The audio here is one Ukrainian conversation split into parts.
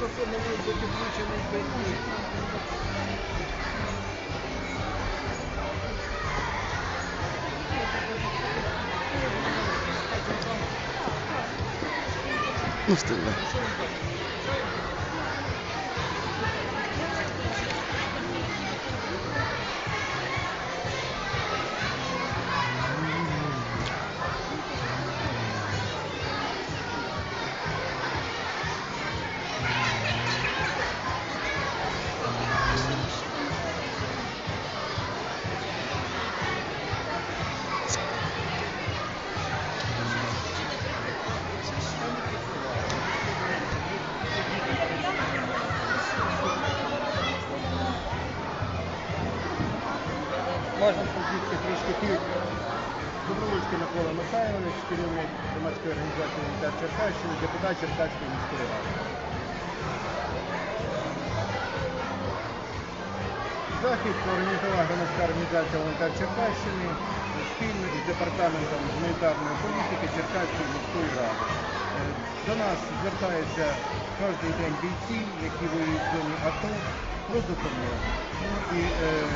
proprio momento di luce nel bellissimo. Mostra lá. Можна подійти трішки пів. Добровольський Микола Михайлович, керівник громадської організації «Унітар Черкащини, депутат Черкаської міської ради. Захід організувала громадська організація «Волонтер Черкащини спільно із департаментом гуманітарної політики Черкаської міської ради. Е, До нас звертаються кожен день бійці, які воюють в зоні АТО, про допомогу. Ну, і е,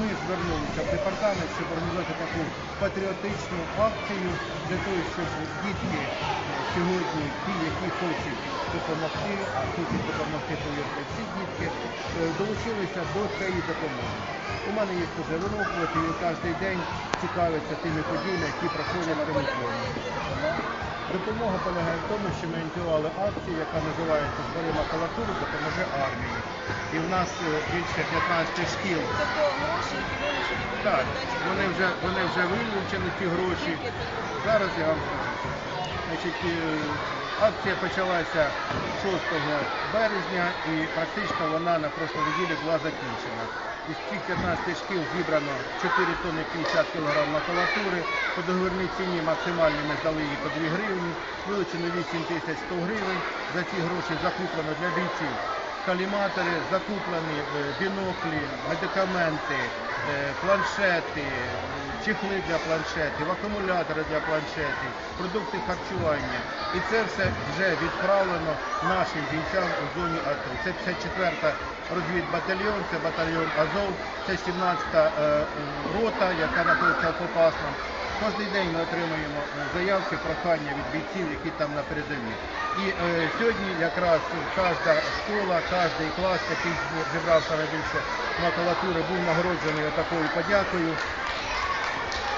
ми звернулися в департамент, щоб організувати таку патріотичну акцію для того, щоб дітки е, сьогодні, ті, які хочуть допомогти, а хочуть допомогти, повірте, всі дітки, е, долучилися до цієї допомоги. У мене є внук, і він кожен день цікавиться тими подіями, які проходять цьому фонді. Допомога полягає в тому, що ми ініціювали акцію, яка називається «Збери макулатуру, допоможе армії. І в нас е, більше 15 шкіл. Тобто гроші, вилучені, Так, вони вже, вони вже вилучені ці гроші. Зараз я вам скажу. Значить, акція почалася 6 березня і практично вона на прошлій неділі була закінчена. Із цих 15 шкіл зібрано 4 тонни 50 кг макулатури. По договірній ціні максимальні ми здали її по 2 гривні. Вилучено 8 тисяч 100 гривень. За ці гроші закуплено для бійців каліматори, закуплені е, біноклі, медикаменти, планшети, е, чехли для планшетів, акумулятори для планшетів, продукти харчування. І це все вже відправлено нашим бійцям у зоні АТО. Це 54-та розвідбатальйон, це батальйон Азов, це 17-та е, рота, яка знаходиться в Попасному. Кожен день ми отримуємо е, заявки, прохання від бійців, які там на передовій. І е, сьогодні якраз кожна школа, кожен клас, який зібрав саме більше макулатури, був нагороджений такою подякою.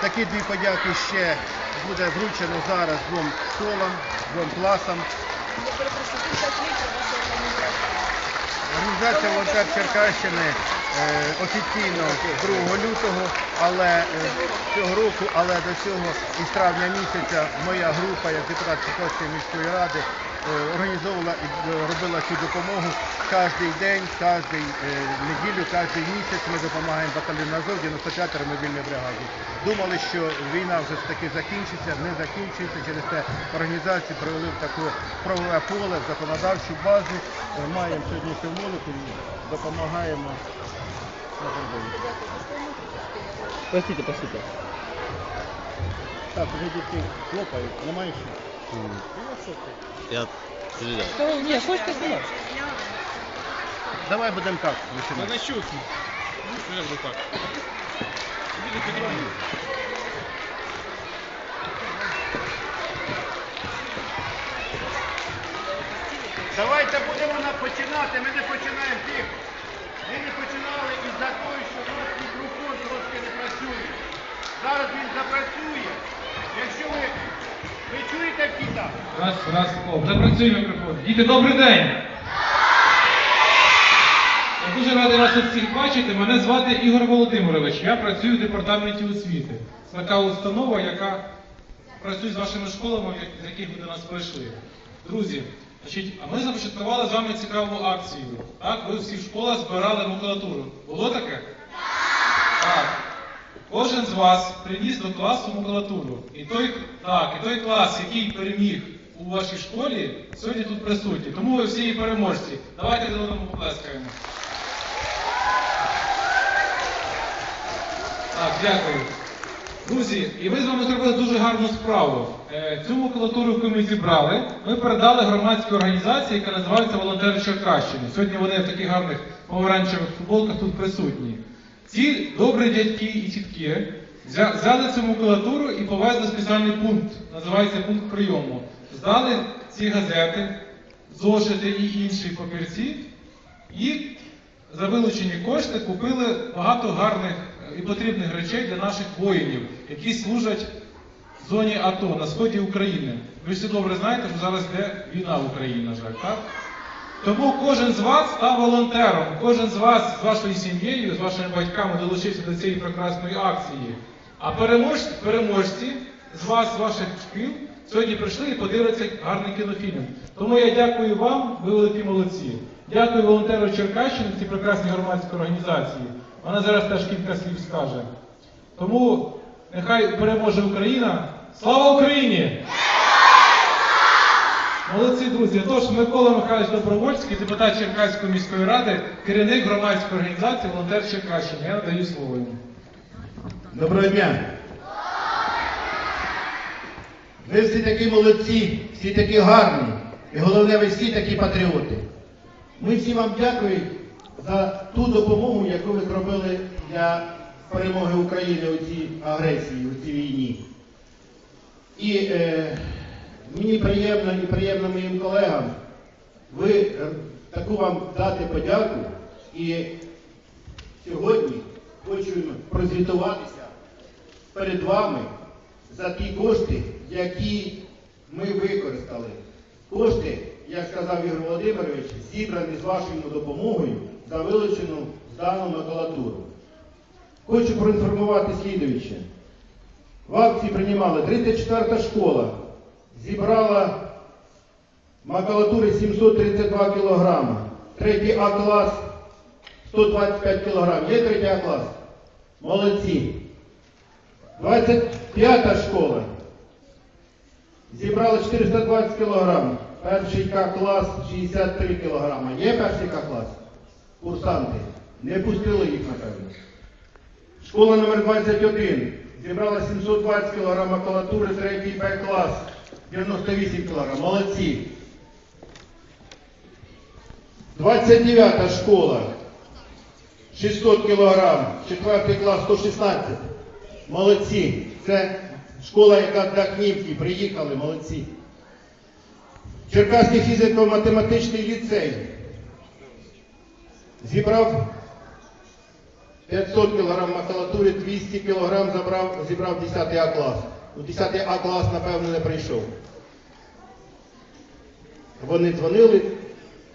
Такі дві подяки ще буде вручено зараз двом школам, двом класам. Я перепрошую, 50 літрів ваша організація. «Волонтер Черкащини офіційно 2 лютого, але е, цього року, але до цього із травня місяця моя група, як депутат Черкаської міської ради, е, організовувала і е, робила цю допомогу кожен день, кожен неділю, кожен місяць. Ми допомагаємо батальйону Азов 95 мобільній бригаді. Думали, що війна вже таки закінчиться, не закінчується. Через те організацію провели в таке правове поле, в законодавчу базу. Е, Маємо сьогодні символику, і допомагаємо. Простите, простите. Так, вже дітки хлопають, немає ще. Ну? Я передав. Та ні, хочете знімати? Давай будемо так починати. На щуки. Що я буду так? Іди до підрозділу. Давайте будемо на- починати. Ми не починаємо тихо. Ми не починали із-за того, що у нас мікрофон трошки не працює. Зараз він запрацює. Якщо ви, ви чуєте всі так? Раз, раз, о, вже працює мікрофон. Діти, добрий день! Я дуже радий вас всіх бачити. Мене звати Ігор Володимирович. Я працюю в департаменті освіти. Це така установа, яка працює з вашими школами, з яких ви до нас прийшли. Друзі, значить, а ми започаткували з вами цікаву акцію. Так, ви всі в школах збирали макулатуру. Було таке? Так. Кожен з вас приніс до класу макулатуру. І той, так, і той клас, який переміг у вашій школі, сьогодні тут присутній. Тому ви всі і переможці. Давайте одному поплескаємо. Так, дякую. Друзі, і ви з вами зробили дуже гарну справу. Е, Цю макулатуру, яку ми зібрали, ми передали громадській організації, яка називається Волонтери Черкащини. Сьогодні вони в таких гарних помаранчевих футболках тут присутні. Ці добрі дядьки і тітки взяли цю макулатуру і повезли спеціальний пункт, називається пункт прийому. Здали ці газети, зошити і інші папірці, і за вилучені кошти купили багато гарних і потрібних речей для наших воїнів, які служать в зоні АТО на сході України. Ви всі добре знаєте, що зараз йде війна в Україні, на жаль, так? Тому кожен з вас став волонтером, кожен з вас з вашою сім'єю, з вашими батьками долучився до цієї прекрасної акції. А переможці, переможці з вас, з ваших шкіл, сьогодні прийшли і подивляться гарний кінофільм. Тому я дякую вам, ви великі молодці. Дякую волонтеру Черкащини, цій прекрасній громадській організації. Вона зараз теж кілька слів скаже. Тому нехай переможе Україна. Слава Україні! Молодці друзі. Тож Микола Михайлович Добровольський, депутат Черкаської міської ради, керівник громадської організації Волонтер Черкащини. Я надаю слово йому. Доброго дня. Ви всі такі молодці, всі такі гарні. І головне, ви всі такі патріоти. Ми всі вам дякуємо за ту допомогу, яку ви зробили для перемоги України у цій агресії, у цій війні. І е, мені приємно і приємно моїм колегам ви е, таку вам дати подяку. І сьогодні хочу прозвітуватися перед вами за ті кошти, які ми використали. Кошти, як сказав Ігор Володимирович, зібрані з вашою допомогою за вилучену здану макулатуру. Хочу проінформувати слідуюче. В акції приймали 34 школа, зібрала макулатури 732 кг, третій А клас 125 кг. Є третій А клас? Молодці. 25-та школа. Зібрали 420 кг. Перший К клас 63 кг. Є перший К клас? Курсанти. Не пустили їх, напевно. Школа номер 21. Зібрала 720 кг макулатури, третій Б клас. 98 кг. Молодці. 29 школа. 600 кг, 4 клас 116. Молодці. Це школа, яка для Кнівки приїхали, молодці. Черкаський фізико-математичний ліцей. Зібрав 500 кг макулатури, 200 кг забрав, зібрав 10 А клас. У 10 А клас, напевно, не прийшов. Вони дзвонили,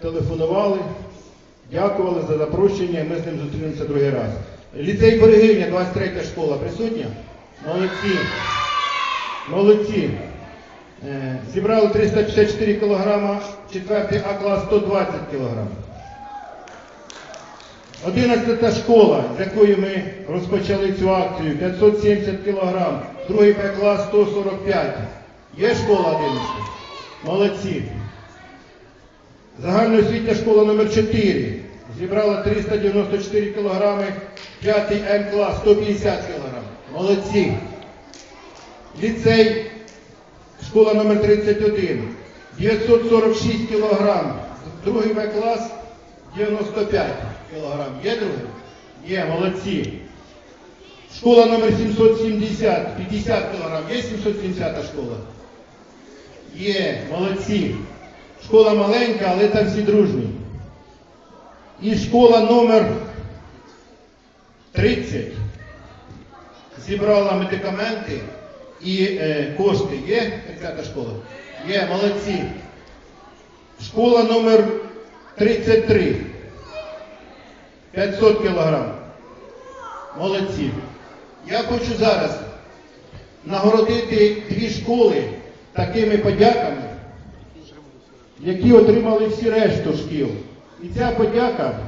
телефонували, дякували за запрошення, ми з ним зустрінемося другий раз. Ліцей Берегиня, 23 школа, присутня? Молодці. Молодці. Е, Зібрали 354 кг, 4 А клас 120 кг. 11 школа, з якої ми розпочали цю акцію, 570 кг, другий клас 145. Є школа 11? Молодці. Загальноосвітня школа номер 4 зібрала 394 кг, 5 М клас 150 кг. Молодці. Ліцей, школа номер 31, 946 кг, другий Б клас 95 кг. Є другий? Є, молодці. Школа номер 770, 50 кг. Є 770 школа? Є, молодці. Школа маленька, але там всі дружні. І школа номер 30 зібрала медикаменти і е, кошти. Є 30 школа? Є, молодці. Школа номер 33. 500 кілограм. Молодці. Я хочу зараз нагородити дві школи такими подяками, які отримали всі решту шкіл. І ця подяка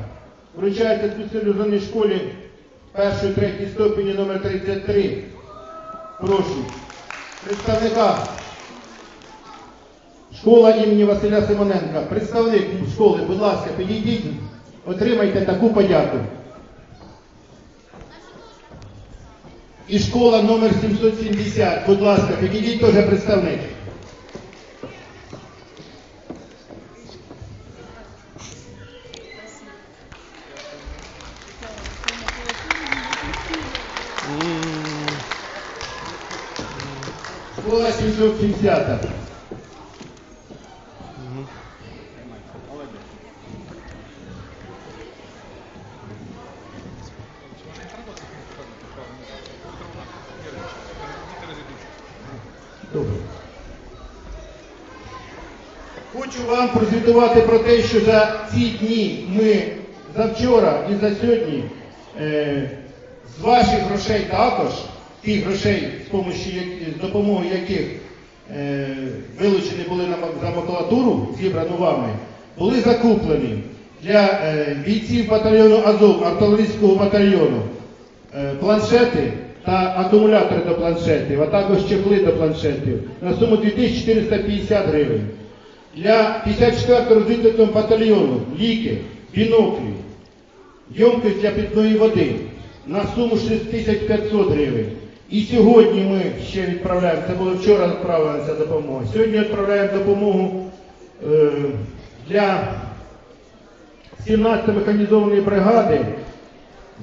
вручається спеціалізованій школі першої третій ступені номер 33. Прошу. Представника. Школа імені Василя Симоненка. Представник школи, будь ласка, підійдіть, отримайте таку подяку. і школа номер 770. Будь ласка, підійдіть теж представник. Школа 770. Добре. Хочу вам про те, що за ці дні ми завчора і за сьогодні е, з ваших грошей також, тих грошей, з, помощі, з допомогою яких е, вилучені були на за макулатуру, зібрану вами, були закуплені для е, бійців батальйону Азов, артилерійського батальйону, е, планшети та акумулятори до планшетів, а також чехли до планшетів на суму 2450 гривень. Для 54-го розвідувального батальйону ліки, біноклі, ємкість для питної води на суму 6500 гривень. І сьогодні ми ще відправляємо, це було вчора відправлена ця допомога. Сьогодні відправляємо допомогу е, для 17 механізованої бригади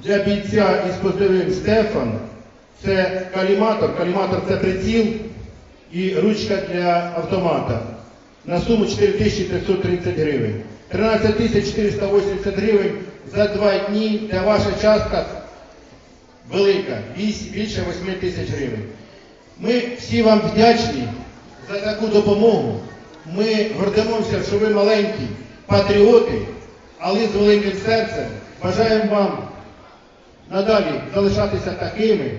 для бійця із позивним Стефан. Це каліматор, каліматор це приціл і ручка для автомата на суму 4530 гривень. 13480 гривень за два дні для ваша частка велика, більше 8 тисяч гривень. Ми всі вам вдячні за таку допомогу. Ми гордимося, що ви маленькі патріоти, але з великим серцем. Бажаємо вам надалі залишатися такими.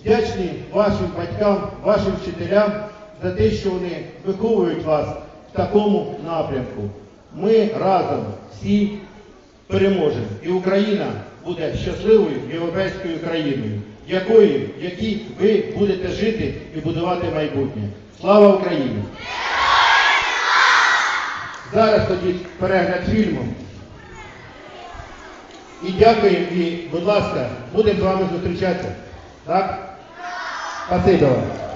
Вдячні вашим батькам, вашим вчителям за те, що вони виховують вас в такому напрямку. Ми разом всі переможемо. І Україна буде щасливою європейською країною, якою, якій ви будете жити і будувати майбутнє. Слава Україні! Зараз тоді перегляд фільму. І дякуємо, і, будь ласка, будемо з вами зустрічатися. Так? Спасибо вам.